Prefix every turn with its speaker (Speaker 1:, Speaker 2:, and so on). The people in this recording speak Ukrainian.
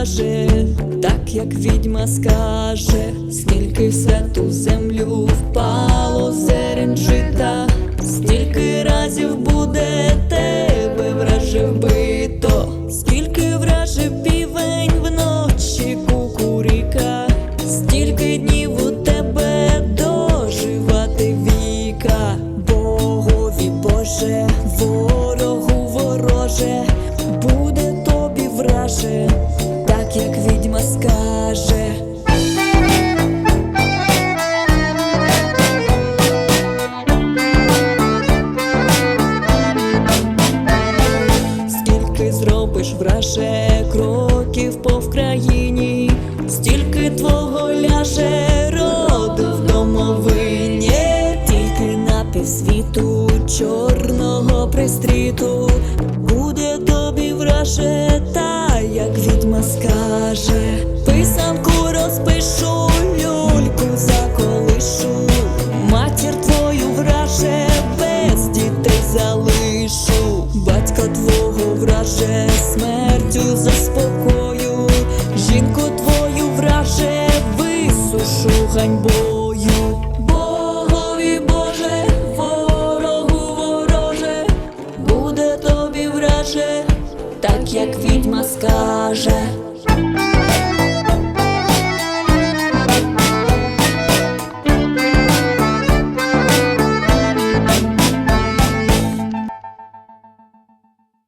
Speaker 1: враже, так як відьма скаже, скільки в святу землю впало зерен жита, стільки разів буде тебе враже вбито, скільки враже півень вночі кукуріка, стільки днів у тебе доживати віка, Богові Боже, ворогу вороже, буде враже, так як відьма скаже. Скільки зробиш враже кроків по Вкраїні, стільки твого ляже роду в домовині, тільки на півсвіту чорного пристріту буде тобі враже, скаже, писанку розпишу, люльку заколишу, матір твою враже, без дітей залишу, батька твого враже, смертю заспокою, жінку твою враже, висушу ганьбою. Так як відьма скаже.